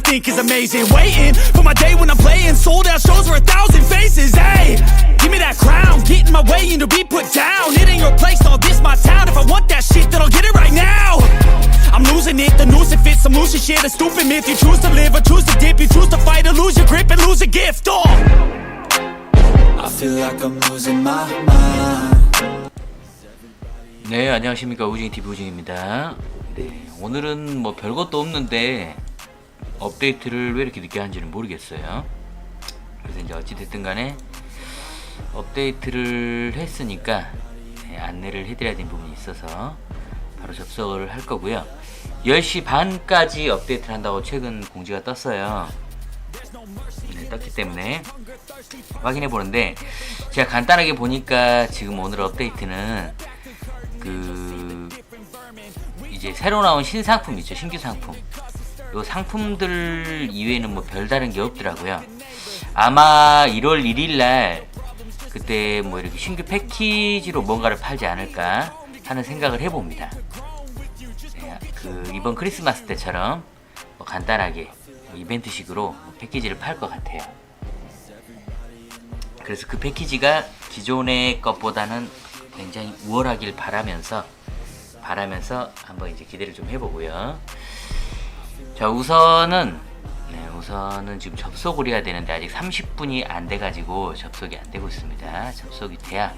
I think is amazing. Waiting for my day when I'm playing. Sold out shows for a thousand faces. Hey, give me that crown. Get in my way and to be put down. It ain't your place, no, this my town. If I want that shit, then I'll get it right now. I'm losing it, the noose it fits some loose shit. A stupid myth. You choose to live or choose to dip. You choose to fight or lose your grip and lose a gift. Oh. I feel like I'm losing my mind. 네, 안녕하십니까. 우징TV 우징입니다. 네, 오늘은 뭐 별것도 없는데 업데이트를 왜 이렇게 늦게 하는지는 모르겠어요. 그래서 이제 어찌됐든 간에 업데이트를 했으니까 네, 안내를 해드려야 되는 부분이 있어서 바로 접속을 할 거고요. 10시 반까지 업데이트를 한다고 최근 공지가 떴어요. 네, 떴기 때문에 확인해 보는데 제가 간단하게 보니까 지금 오늘 업데이트는 그 이제 새로 나온 신상품 있죠 신규 상품 요 상품들 이외에는 뭐 별다른 게 없더라고요. 아마 1월 1일 날 그때 뭐 이렇게 신규 패키지로 뭔가를 팔지 않을까 하는 생각을 해봅니다. 네, 그 이번 크리스마스 때처럼 뭐 간단하게 뭐 이벤트식으로 뭐 패키지를 팔 것 같아요. 그래서 그 패키지가 기존의 것보다는 굉장히 우월하길 바라면서 바라면서 한번 이제 기대를 좀 해보고요. 자 우선은 네, 우선은 지금 접속을 해야 되는데 아직 30분이 안 돼가지고 접속이 안 되고 있습니다. 접속이 돼야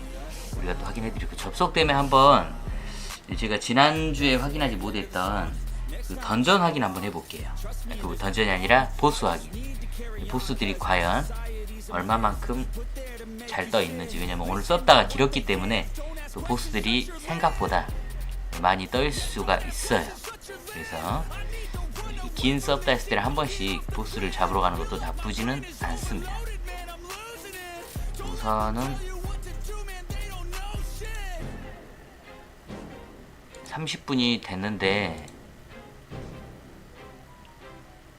우리가 또 확인해 드리고 접속되면 한번 제가 지난주에 확인하지 못했던 그 던전 확인 한번 해볼게요. 그 던전이 아니라 보스 확인. 이 보스들이 과연 얼마만큼 잘 떠 있는지 왜냐면 오늘 썼다가 길었기 때문에 또 보스들이 생각보다 많이 떠 있을 수가 있어요. 그래서 긴 섭다 했을 때는 한 번씩 보스를 잡으러 가는 것도 나쁘지는 않습니다. 우선은 30분이 됐는데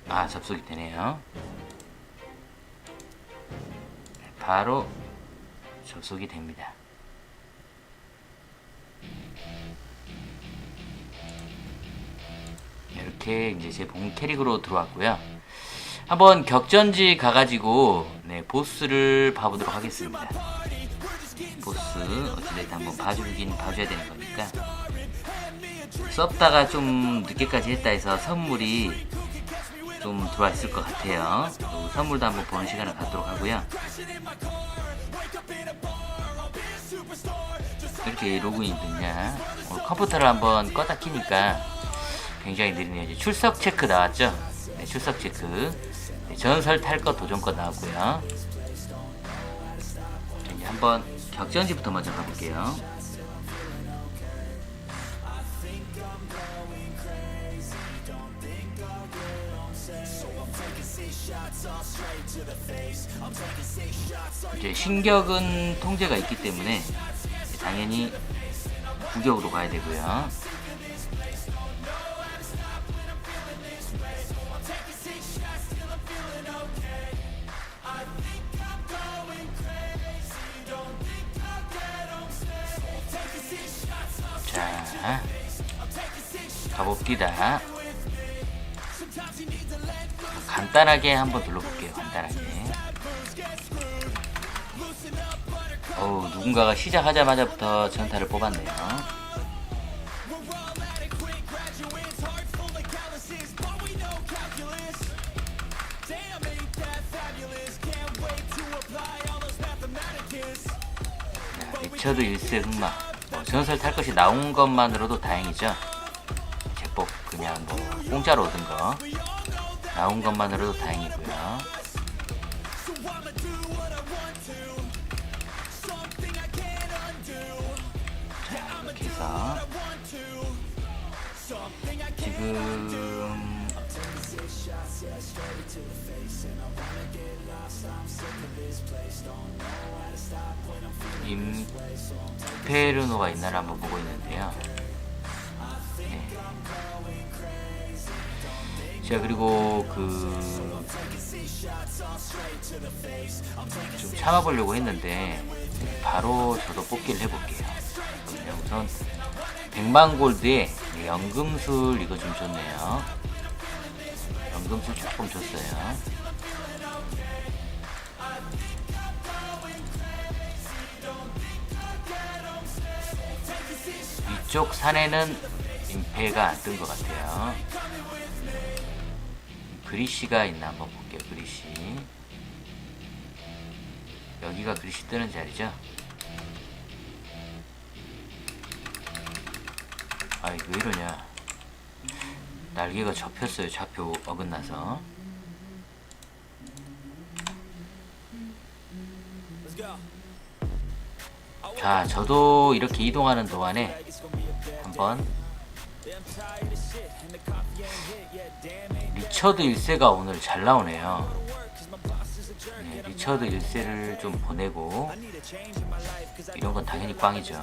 아 접속이 되네요. 바로 접속이 됩니다. 이렇게 이제 제 본 캐릭으로 들어왔고요. 한번 격전지 가가지고 네, 보스를 봐보도록 하겠습니다. 보스 어찌됐든 한번 봐주긴 봐줘야 되는 거니까 썼다가 좀 늦게까지 했다 해서 선물이 좀 들어와 있을 것 같아요. 또 선물도 한번 보는 시간을 갖도록 하고요. 이렇게 로그인이 됐냐? 컴퓨터를 한번 껐다 키니까 굉장히 느리네요. 이제 출석 체크 나왔죠? 네, 출석 체크. 네, 전설 탈 것 도전 것 나왔고요. 자, 이제 한번 격전지부터 먼저 가볼게요. 이제 신격은 통제가 있기 때문에 당연히 구격으로 가야 되고요. 가봅시다. 간단하게 한번 둘러볼게요. 간단하게. 어우, 누군가가 시작하자마자부터 전타를 뽑았네요. 자, 리처드 1세 흑마. 뭐 전설 탈 것이 나온 것만으로도 다행이죠. 그냥 뭐 공짜로 얻은 거. 나온 것만으로도 다행이고요. 지금 임페르노가 있나를 한번 보고 있는데요. 자 그리고 그 좀 참아보려고 했는데 바로 저도 뽑기를 해볼게요. 우선 100만 골드에 연금술 이거 좀 좋네요. 연금술 조금 줬어요. 이쪽 산에는 임페가 안 뜬 것 같아요. 그리시가 있나 한번 볼게요. 그리시. 여기가 그리시 뜨는 자리죠? 아, 이거 왜 이러냐. 날개가 접혔어요. 좌표 어긋나서. 자, 저도 이렇게 이동하는 동안에 한번 리처드 1세가 오늘 잘 나오네요. 네, 리처드 1세를 좀 보내고 이런 건 당연히 꽝이죠.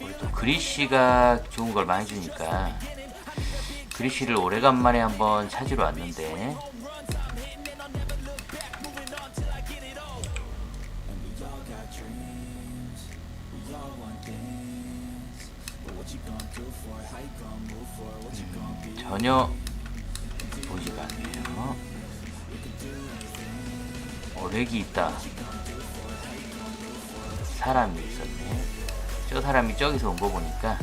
우리 또 그리시가 좋은 걸 많이 주니까 그리시를 오래간만에 한번 찾으러 왔는데 전혀 보지가 않네요. 어 렉이 있다. 사람이 있었네. 저 사람이 저기서 온 거 보니까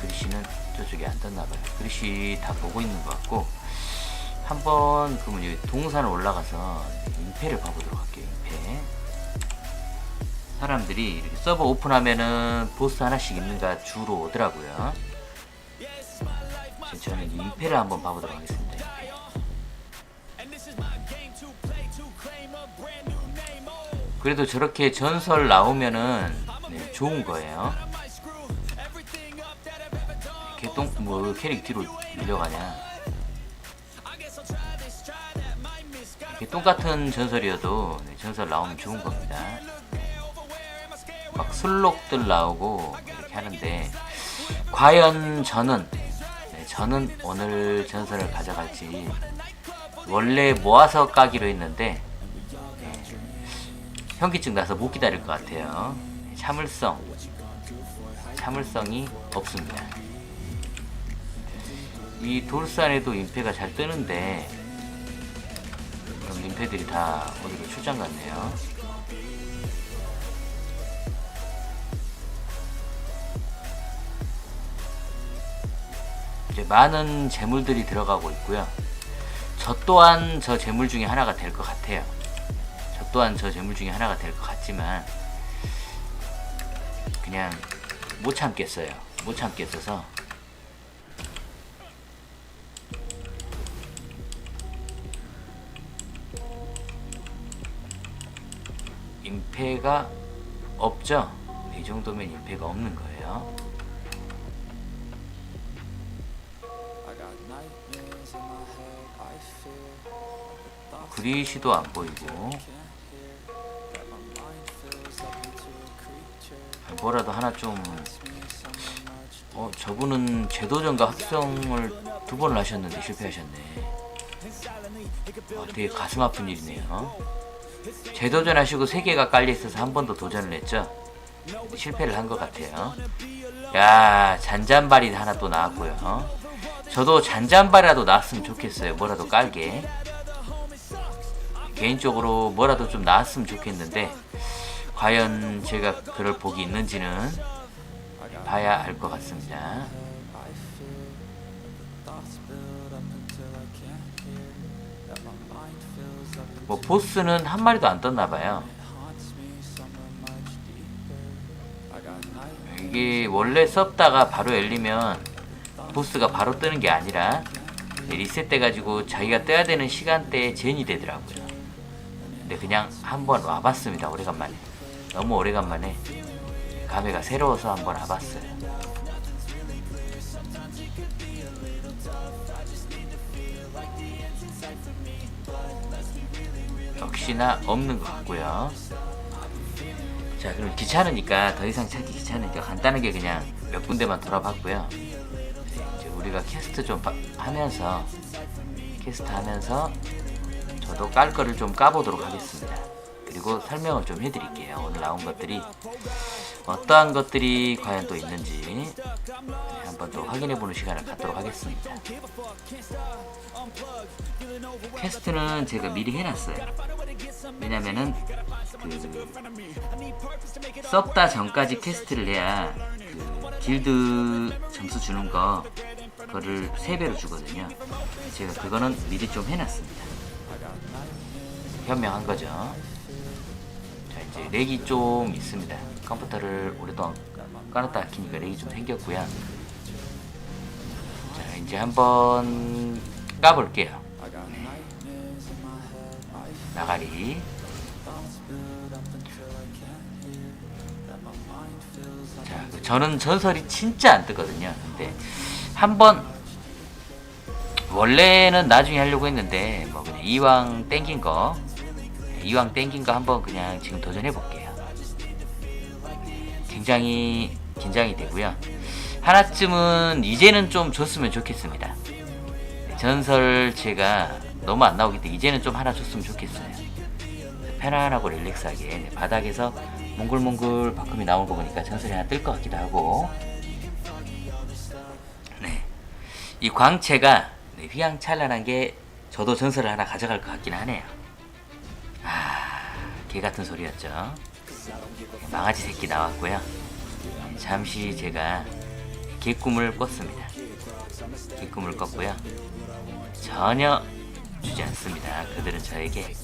그리시는 저쪽에 안 떴나봐요. 그리시 다 보고 있는 것 같고 한번 그러면 여기 동산 올라가서 임페를 봐보도록 할게요. 임페. 사람들이 이렇게 서버 오픈하면은 보스 하나씩 있는가 주로 오더라고요. 그래서 저는 임페를 한번 봐보도록 하겠습니다. 그래도 저렇게 전설 나오면은 네, 좋은 거예요. 개똥 뭐 캐릭 뒤로 밀려가냐? 개똥 같은 전설이어도 네, 전설 나오면 좋은 겁니다. 막 술록들 나오고 이렇게 하는데 과연 저는 네, 저는 오늘 전설을 가져갈지 원래 모아서 까기로 했는데 네, 현기증 나서 못 기다릴 것 같아요. 참을성 참을성이 없습니다. 이 돌산에도 임페가 잘 뜨는데 그럼 임페들이 다 어디로 출장 갔네요. 이제 많은 재물들이 들어가고 있고요. 저 또한 저 재물 중에 하나가 될 것 같아요. 저 또한 저 재물 중에 하나가 될 것 같지만 그냥 못 참겠어요. 못 참겠어서 임페가 없죠? 이 정도면 임페가 없는 거예요. 그리시도 안 보이고 뭐라도 하나 좀 어, 저분은 제도전과 합성을 두 번을 하셨는데 실패하셨네. 아, 되게 가슴 아픈 일이네요. 재도전 하시고 세 개가 깔려 있어서 한 번 더 도전을 했죠. 실패를 한 것 같아요. 야 잔잔발이 하나 또 나왔고요. 저도 잔잔발이라도 나왔으면 좋겠어요. 뭐라도 깔게. 개인적으로 뭐라도 좀 나왔으면 좋겠는데 과연 제가 그럴 복이 있는지는 봐야 알 것 같습니다. 뭐 보스는 한 마리도 안 떴나 봐요. 이게 원래 썼다가 바로 열리면 보스가 바로 뜨는 게 아니라 리셋돼 가지고 자기가 떠야 되는 시간대에 젠이 되더라고요. 근데 그냥 한번 와봤습니다. 오래간만에. 너무 오래간만에 감회가 새로워서 한번 와봤어요. 역시나 없는 것 같고요. 자, 그럼 귀찮으니까 더 이상 찾기 귀찮으니까 간단하게 그냥 몇 군데만 돌아봤고요. 이제 우리가 캐스트 좀 바- 하면서 캐스트 하면서 저도 깔 거를 좀 까보도록 하겠습니다. 그리고 설명을 좀 해드릴게요. 오늘 나온 것들이 어떠한 것들이 과연 또 있는지 네, 한번 또 확인해보는 시간을 갖도록 하겠습니다. 퀘스트는 제가 미리 해놨어요. 왜냐면은 그 썩다 전까지 퀘스트를 해야 그 길드 점수 주는 거 그거를 3배로 주거든요. 제가 그거는 미리 좀 해놨습니다. 현명한 거죠. 자 이제 렉이 좀 있습니다. 컴퓨터를 오랫동안 깔았다 키니까 렉이 좀 생겼고요. 자 이제 한번 까볼게요. 네. 나가리. 자, 그 저는 전설이 진짜 안 뜨거든요. 근데 한번 원래는 나중에 하려고 했는데 뭐 그냥 이왕 땡긴 거 이왕 땡긴 거 한번 그냥 지금 도전해 볼게요. 굉장히 긴장이 되고요. 하나쯤은 이제는 좀 줬으면 좋겠습니다. 전설 제가 너무 안 나오기 때문에 이제는 좀 하나 줬으면 좋겠어요. 편안하고 릴렉스하게 네, 바닥에서 몽글몽글 바꿈이 나온 거 보니까 전설이 하나 뜰 것 같기도 하고 네. 이 광채가 네, 휘황찬란한 게 저도 전설을 하나 가져갈 것 같긴 하네요. 아, 개 같은 소리였죠. 네, 망아지 새끼 나왔고요. 네, 잠시 제가 개꿈을 꿨습니다. 개꿈을 꿨고요. 전혀 주지 않습니다. 그들은 저에게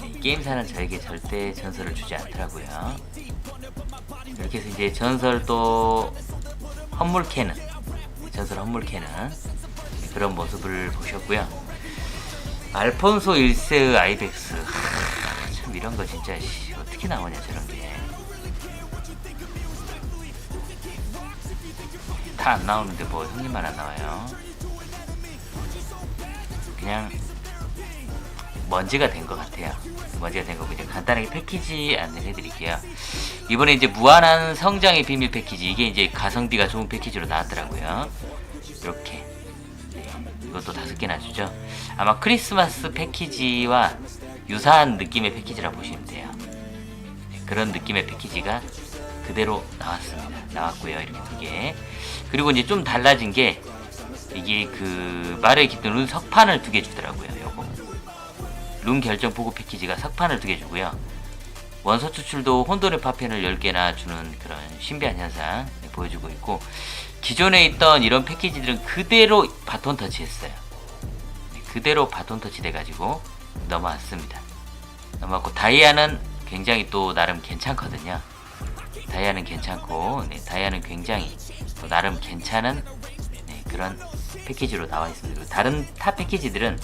네, 게임사는 저에게 절대 전설을 주지 않더라고요. 이렇게 해서 이제 전설 또 헌물 캐는 전설 헌물 캐는 그런 모습을 보셨고요. 알폰소 1세의 아이벡스 하, 참 이런 거 진짜 씨, 어떻게 나오냐 저런 게. 다 안 나오는데 뭐 형님만 안 나와요. 그냥 먼지가 된 것 같아요. 먼지가 된 거고 이제 간단하게 패키지 안내를 해드릴게요. 이번에 이제 무한한 성장의 비밀 패키지 이게 이제 가성비가 좋은 패키지로 나왔더라고요. 이렇게 네, 이것도 다섯 개나 주죠. 아마 크리스마스 패키지와 유사한 느낌의 패키지라 보시면 돼요. 네, 그런 느낌의 패키지가 그대로 나왔습니다. 나왔고요. 이렇게 두 개. 그리고 이제 좀 달라진 게 이게 그 말의 룬 석판을 두 개 주더라고요. 요거 룬 결정 보고 패키지가 석판을 두 개 주고요. 원소 추출도 혼돈의 파편을 10개나 주는 그런 신비한 현상 네, 보여주고 있고 기존에 있던 이런 패키지들은 그대로 바톤 터치했어요. 네, 그대로 바톤 터치 돼가지고 넘어왔습니다. 넘어왔고 다이아는 굉장히 또 나름 괜찮거든요. 다이아는 괜찮고 네, 다이아는 굉장히 또 나름 괜찮은 네, 그런 패키지로 나와 있습니다. 다른 타 패키지들은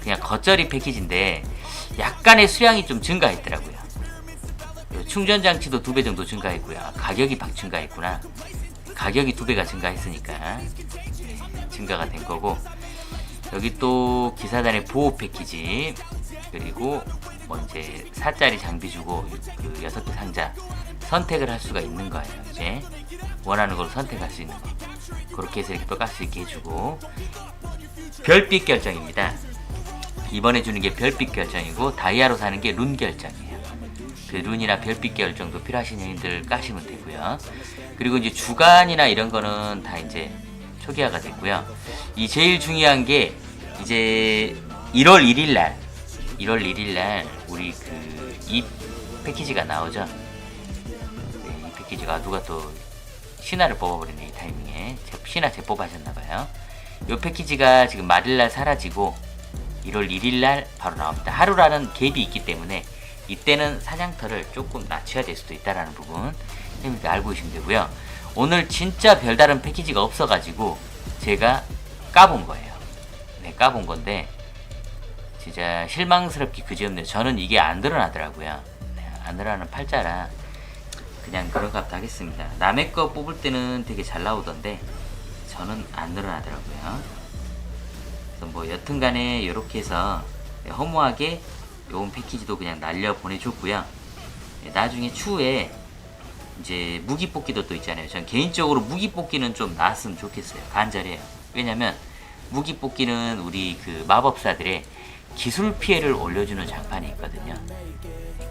그냥 겉절이 패키지인데 약간의 수량이 좀 증가했더라고요. 충전 장치도 두 배 정도 증가했고요. 아, 가격이 박 증가했구나. 가격이 두 배가 증가했으니까 네, 증가가 된 거고 여기 또 기사단의 보호 패키지 그리고 뭐 이제 4짜리 장비 주고 그 여섯 개 상자 선택을 할 수가 있는 거예요. 이제 원하는 걸로 선택할 수 있는 거. 그렇게 해서 이렇게 또갈수 있게 해주고 별빛 결정입니다. 이번에 주는 게 별빛 결정이고 다이아로 사는 게 룬 결정이에요. 그 룬이나 별빛 결정도 필요하신 형님들 까시면 되고요. 그리고 이제 주간이나 이런 거는 다 이제 초기화가 됐고요. 이 제일 중요한 게 이제 1월 1일 날 1월 1일 날 우리 그 이 패키지가 나오죠. 네, 이 패키지가 누가 또 신화를 뽑아버리네 이 타이밍에 제- 신화 재뽑아셨나봐요. 이 패키지가 지금 말일날 사라지고 1월 1일날 바로 나옵니다. 하루라는 갭이 있기 때문에 이때는 사냥터를 조금 낮춰야 될 수도 있다라는 부분 형님들 알고 계시면 되고요. 오늘 진짜 별다른 패키지가 없어가지고 제가 까본 거예요. 네, 까본 건데 진짜 실망스럽게 그지없네요. 저는 이게 안 드러나더라고요. 네, 안 늘어나는 팔자라 그냥 그런 값도 하겠습니다. 남의 거 뽑을 때는 되게 잘 나오던데 저는 안 늘어나더라고요. 그래서 뭐 여튼간에 이렇게 해서 허무하게 요원 패키지도 그냥 날려 보내줬고요. 예, 나중에 추후에 이제 무기 뽑기도 또 있잖아요. 전 개인적으로 무기 뽑기는 좀 나왔으면 좋겠어요. 간절해요. 왜냐면 무기 뽑기는 우리 그 마법사들의 기술 피해를 올려주는 장판이 있거든요.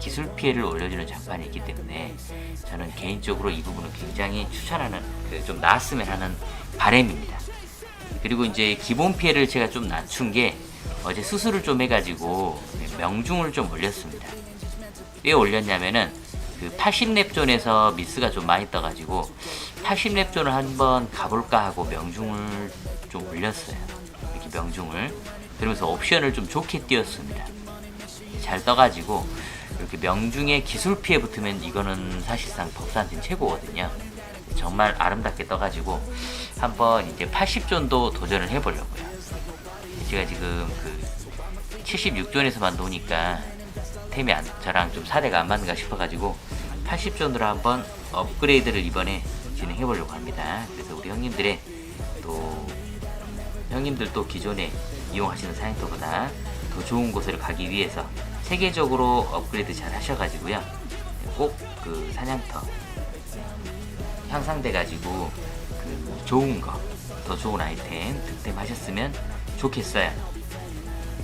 기술 피해를 올려주는 장판이 있기 때문에 저는 개인적으로 이 부분은 굉장히 추천하는 그 좀 나왔으면 하는 바램입니다. 그리고 이제 기본 피해를 제가 좀 낮춘 게 어제 수술을 좀 해가지고 명중을 좀 올렸습니다. 왜 올렸냐면은 그 80렙 존에서 미스가 좀 많이 떠가지고 80렙 존을 한번 가볼까 하고 명중을 좀 올렸어요. 이렇게 명중을 그러면서 옵션을 좀 좋게 띄웠습니다. 잘 떠가지고 이렇게 명중에 기술 피해 붙으면 이거는 사실상 법사한테는 최고거든요. 정말 아름답게 떠가지고 한번 이제 80존도 도전을 해보려고요. 제가 지금 그 76존에서만 노니까 템이 안, 저랑 좀 사대가 안 맞는가 싶어가지고 80존으로 한번 업그레이드를 이번에 진행해 보려고 합니다. 그래서 우리 형님들의 또 형님들도 기존에 이용하시는 사양터보다 더 좋은 곳을 가기 위해서 세계적으로 업그레이드 잘 하셔가지고요. 꼭 그 사냥터 향상돼 가지고 그 좋은 거, 더 좋은 아이템 득템하셨으면 좋겠어요.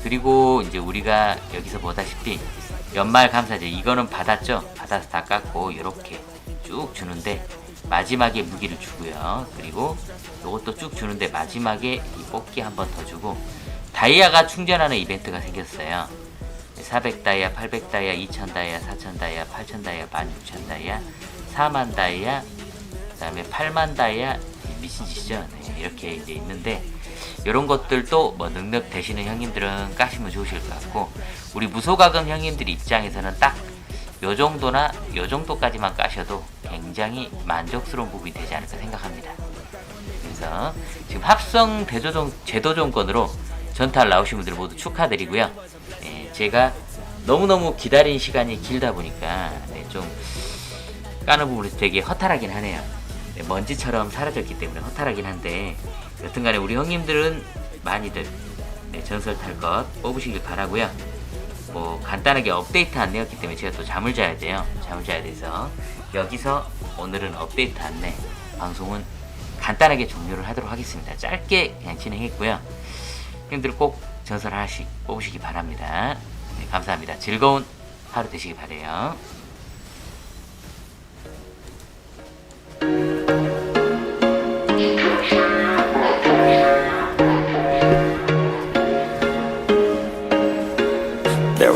그리고 이제 우리가 여기서 보다시피 연말 감사제 이거는 받았죠? 받아서 다 깎고 이렇게 쭉 주는데 마지막에 무기를 주고요. 그리고 이것도 쭉 주는데 마지막에 이 뽑기 한 번 더 주고 다이아가 충전하는 이벤트가 생겼어요. 400 다이아, 800 다이아, 2000 다이아, 4000 다이아, 8000 다이아, 16000 다이아, 4만 다이아, 그 다음에 8만 다이아 미친 짓이죠. 네, 이렇게 이제 있는데 이런 것들도 뭐 능력 되시는 형님들은 까시면 좋으실 것 같고 우리 무소가금 형님들 입장에서는 딱 요 정도나 요 정도까지만 까셔도 굉장히 만족스러운 부분이 되지 않을까 생각합니다. 그래서 지금 합성 대조종 제도종권으로 전탈 나오신 분들 모두 축하드리고요. 네, 제가 너무너무 기다린 시간이 길다 보니까 네, 좀 까는 부분이 되게 허탈하긴 하네요. 네, 먼지처럼 사라졌기 때문에 허탈하긴 한데 여튼간에 우리 형님들은 많이들 네, 전설 탈 것 뽑으시길 바라고요. 뭐 간단하게 업데이트 안내였기 때문에 제가 또 잠을 자야 돼요. 잠을 자야 돼서 여기서 오늘은 업데이트 안내 방송은 간단하게 종료를 하도록 하겠습니다. 짧게 그냥 진행했고요. 형님들 꼭 전설 하나씩 뽑으시기 바랍니다. 네, 감사합니다. 즐거운 하루 되시기 바래요.